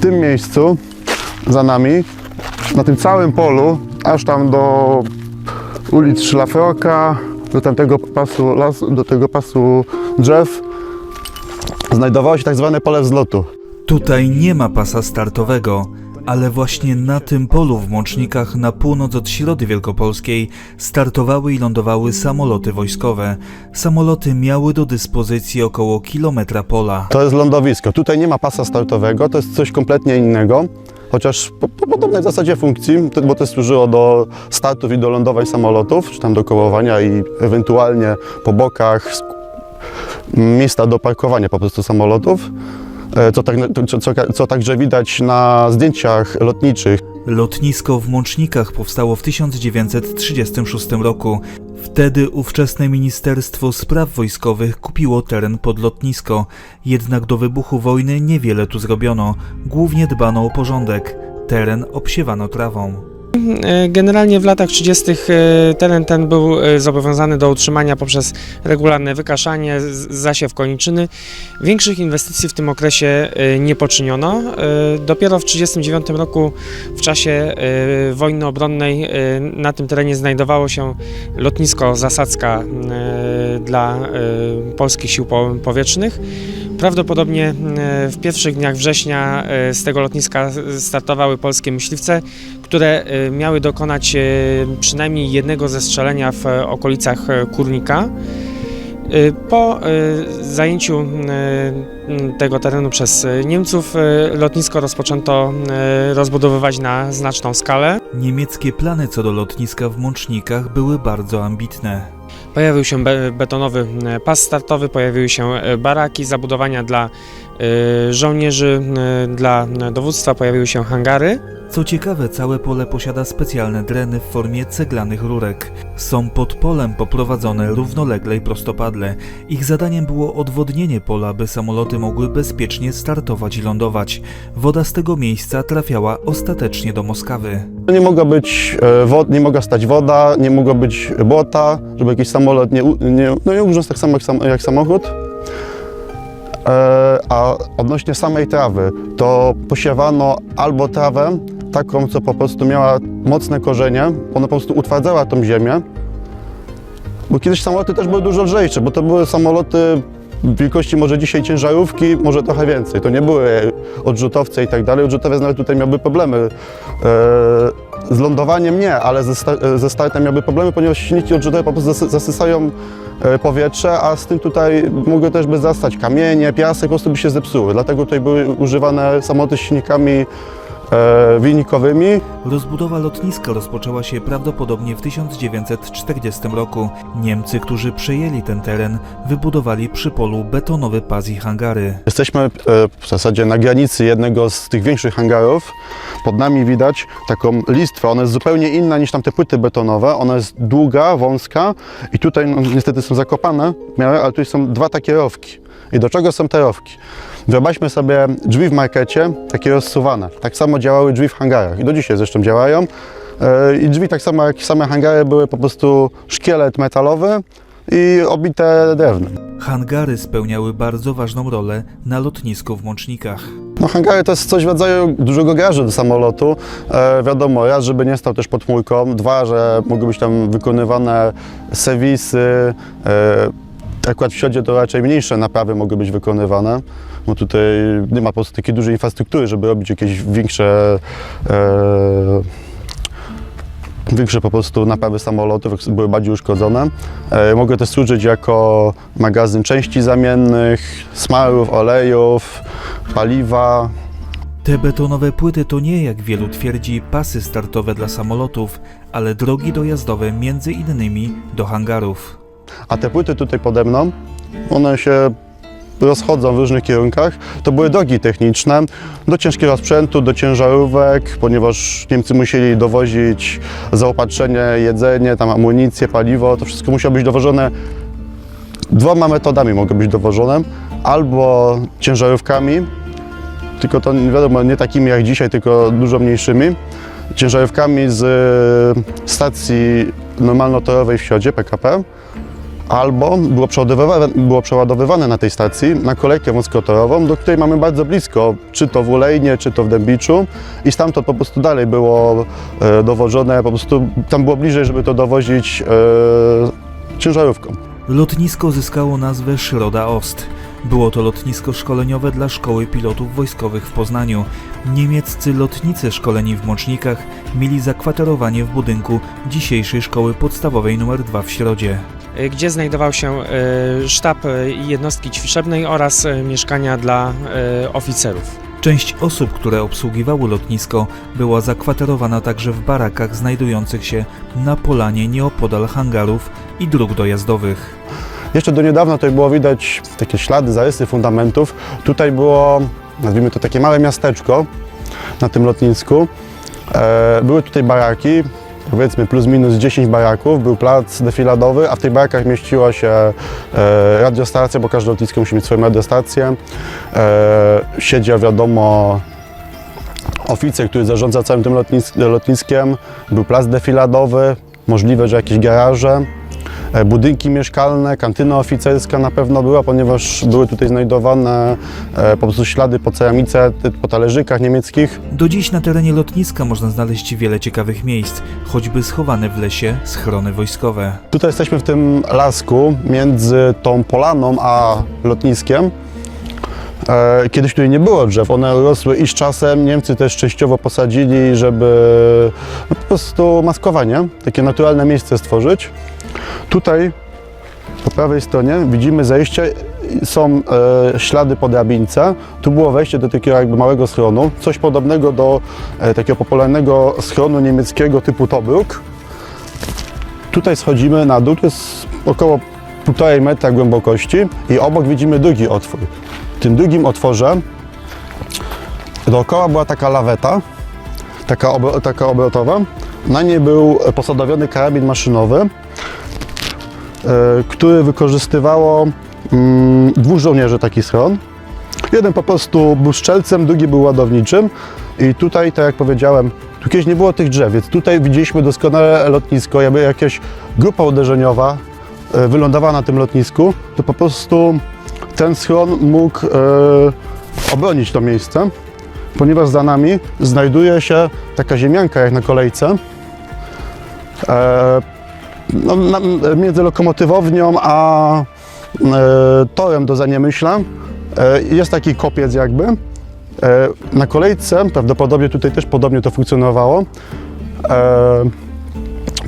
tym miejscu za nami, na tym całym polu, aż tam do ulic Szlafroka, do tamtego pasu lasu, do tego pasu drzew, znajdowało się tak zwane pole wzlotu. Tutaj nie ma pasa startowego, ale właśnie na tym polu w Mącznikach na północ od Środy Wielkopolskiej startowały i lądowały samoloty wojskowe. Samoloty miały do dyspozycji około kilometra pola. To jest lądowisko. Tutaj nie ma pasa startowego, to jest coś kompletnie innego. Chociaż po, po podobnej zasadzie funkcji, bo to służyło do startów i do lądowań samolotów, czy tam do kołowania i ewentualnie po bokach miejsca do parkowania po prostu samolotów. E, Co, tak, co, co, co także widać na zdjęciach lotniczych. Lotnisko w Mącznikach powstało w 1936 roku. Wtedy ówczesne Ministerstwo Spraw Wojskowych kupiło teren pod lotnisko. Jednak do wybuchu wojny niewiele tu zrobiono. Głównie dbano o porządek. Teren obsiewano trawą. E, Generalnie w latach 30. e, teren ten był e, zobowiązany do utrzymania poprzez regularne wykaszanie, zasiew koniczyny. Większych inwestycji w tym okresie nie poczyniono. Dopiero w 1939 roku, w czasie wojny obronnej, na tym terenie znajdowało się lotnisko Zasadzka dla polskich sił po- powietrznych. Prawdopodobnie e, w pierwszych dniach września e, z tego lotniska startowały polskie myśliwce, które e, miały dokonać przynajmniej jednego zestrzelenia w okolicach Kurnika. Po zajęciu tego terenu przez Niemców lotnisko rozpoczęto rozbudowywać na znaczną skalę. Niemieckie plany co do lotniska w Mącznikach były bardzo ambitne. Pojawił się be- betonowy e, pas startowy, pojawiły się e, baraki, zabudowania dla żołnierzy, e, dla dowództwa, pojawiły się hangary. Co ciekawe, całe pole posiada specjalne dreny w formie ceglanych rurek. Są pod polem poprowadzone równolegle i prostopadle. Ich zadaniem było odwodnienie pola, by samoloty mogły bezpiecznie startować i lądować. Woda z tego miejsca trafiała ostatecznie do Moskawy. Nie mogła być e, wod, nie mogła stać woda, nie mogło być błota, żeby jakiś samolot nie, nie, no nie ugrzązł tak samo jak, sam, jak samochód. E, a odnośnie samej trawy, to posiewano albo trawę taką, co po prostu miała mocne korzenie, ona po prostu utwardzała tą ziemię. Bo kiedyś samoloty też były dużo lżejsze, bo to były samoloty wielkości może dzisiaj ciężarówki, może trochę więcej. To nie były odrzutowce i tak dalej. Odrzutowiec nawet tutaj miałby problemy. E, z lądowaniem nie, ale ze, sta- ze startem miałby problemy, ponieważ silniki odrzutowe po prostu zasy- zasysają e, powietrze, a z tym tutaj mogły też by zastać kamienie, piasek, po prostu by się zepsuły. Dlatego tutaj były używane samoloty z silnikami e, wilnikowymi. Rozbudowa lotniska rozpoczęła się prawdopodobnie w 1940 roku. Niemcy, którzy przejęli ten teren, wybudowali przy polu betonowy pas i hangary. Jesteśmy e, w zasadzie na granicy jednego z tych większych hangarów. Pod nami widać taką listwę. Ona jest zupełnie inna niż tamte płyty betonowe. Ona jest długa, wąska i tutaj no, niestety są zakopane w miarę, ale tutaj są dwa takie rowki. I do czego są te rowki? Wyobraźmy sobie drzwi w markecie, takie rozsuwane. Tak samo działały drzwi w hangarach i do dzisiaj zresztą działają. E, I drzwi tak samo jak same hangary były po prostu szkielet metalowy i obite drewnem. Hangary spełniały bardzo ważną rolę na lotnisku w Mącznikach. No hangary to jest coś w rodzaju dużego garażu do samolotu. E, wiadomo, raz, żeby nie stał też pod chmurką, dwa, że mogły być tam wykonywane serwisy. E, akurat w środzie to raczej mniejsze naprawy mogły być wykonywane, bo tutaj nie ma po prostu takiej dużej infrastruktury, żeby robić jakieś większe e, większe po prostu naprawy samolotów, były bardziej uszkodzone. E, mogły też służyć jako magazyn części zamiennych, smarów, olejów, paliwa. Te betonowe płyty to nie, jak wielu twierdzi, pasy startowe dla samolotów, ale drogi dojazdowe między innymi do hangarów. A te płyty tutaj pode mną, one się rozchodzą w różnych kierunkach. To były drogi techniczne do ciężkiego sprzętu, do ciężarówek, ponieważ Niemcy musieli dowozić zaopatrzenie, jedzenie, tam amunicję, paliwo. To wszystko musiało być dowożone dwoma metodami mogło być dowożone. Albo ciężarówkami, tylko to wiadomo, nie takimi jak dzisiaj, tylko dużo mniejszymi. Ciężarówkami z stacji normalnotorowej w Siodzie, PKP albo było przeładowywane, było przeładowywane na tej stacji na kolejkę wąskotorową, do której mamy bardzo blisko, czy to w Ulejnie, czy to w Dębiczu i stamtąd po prostu dalej było e, dowożone, po prostu tam było bliżej, żeby to dowozić e, ciężarówką. Lotnisko zyskało nazwę Szroda Ost. Było to lotnisko szkoleniowe dla Szkoły Pilotów Wojskowych w Poznaniu. Niemieccy lotnicy szkoleni w Mącznikach mieli zakwaterowanie w budynku dzisiejszej Szkoły Podstawowej nr 2 w Środzie. E, gdzie znajdował się e, sztab i jednostki ćwiczebnej oraz mieszkania dla oficerów. Część osób, które obsługiwały lotnisko, była zakwaterowana także w barakach znajdujących się na polanie nieopodal hangarów i dróg dojazdowych. Jeszcze do niedawna tutaj było widać takie ślady, zarysy fundamentów. Tutaj było, nazwijmy to takie małe miasteczko na tym lotnisku. E, były tutaj baraki, powiedzmy plus minus 10 baraków, był plac defiladowy, a w tych barakach mieściła się e, radiostacja, bo każde lotnisko musi mieć swoją radiostację. E, siedział wiadomo oficer, który zarządza całym tym lotnis lotniskiem, był plac defiladowy, możliwe, że jakieś garaże. E, Budynki mieszkalne, kantyna oficerska na pewno była, ponieważ były tutaj znajdowane e, po prostu ślady po ceramice, po talerzykach niemieckich. Do dziś na terenie lotniska można znaleźć wiele ciekawych miejsc, choćby schowane w lesie schrony wojskowe. Tutaj jesteśmy w tym lasku między tą polaną a lotniskiem. E, Kiedyś tutaj nie było drzew, one rosły i z czasem Niemcy też częściowo posadzili, żeby no, po prostu maskowanie, takie naturalne miejsce stworzyć. Tutaj po prawej stronie widzimy zejście, są e, ślady po drabince. Tu było wejście do takiego jakby małego schronu, coś podobnego do e, takiego popularnego schronu niemieckiego typu Tobruk. Tutaj schodzimy na dół, to jest około 1,5 metra głębokości i obok widzimy drugi otwór. W tym drugim otworze dookoła była taka laweta, taka, obro, taka obrotowa. Na niej był posadowiony karabin maszynowy, e, który wykorzystywało mm, dwóch żołnierzy taki schron. Jeden po prostu był strzelcem, drugi był ładowniczym i tutaj, tak jak powiedziałem, tu kiedyś nie było tych drzew, więc tutaj widzieliśmy doskonale lotnisko, jakby jakaś grupa uderzeniowa e, wylądowała na tym lotnisku, to po prostu ten schron mógł e, obronić to miejsce, ponieważ za nami znajduje się taka ziemianka jak na kolejce. No, na, między lokomotywownią a e, torem do Zaniemyśla e, jest taki kopiec jakby. E, na kolejce, prawdopodobnie tutaj też podobnie to funkcjonowało, e,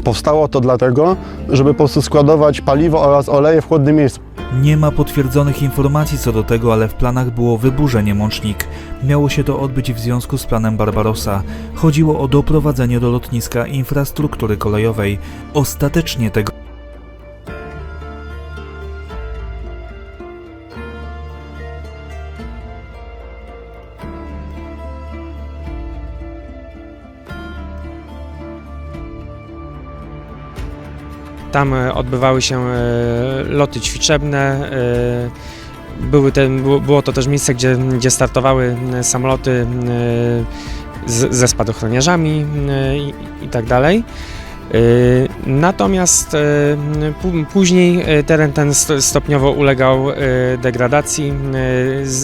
powstało to dlatego, żeby po prostu składować paliwo oraz oleje w chłodnym miejscu. Nie ma potwierdzonych informacji co do tego, ale w planach było wyburzenie Mącznik. Miało się to odbyć w związku z planem Barbarossa. Chodziło o doprowadzenie do lotniska infrastruktury kolejowej. Ostatecznie tego Tam e, odbywały się e, loty ćwiczebne. e, Były te, było, to też miejsce, gdzie, gdzie startowały samoloty z, ze spadochroniarzami i, i tak dalej. Natomiast e, pó- później e, teren ten sto- stopniowo ulegał e, degradacji.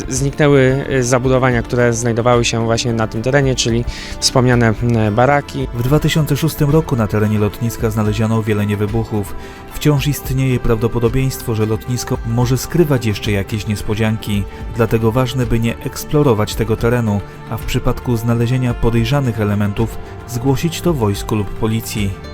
Zniknęły zabudowania, które znajdowały się właśnie na tym terenie, czyli wspomniane baraki, w 2006 roku na terenie lotniska znaleziono wiele niewybuchów. Wciąż istnieje prawdopodobieństwo, że lotnisko może skrywać jeszcze jakieś niespodzianki, dlatego ważne by nie eksplorować tego terenu, a w przypadku znalezienia podejrzanych elementów zgłosić to wojsku lub policji.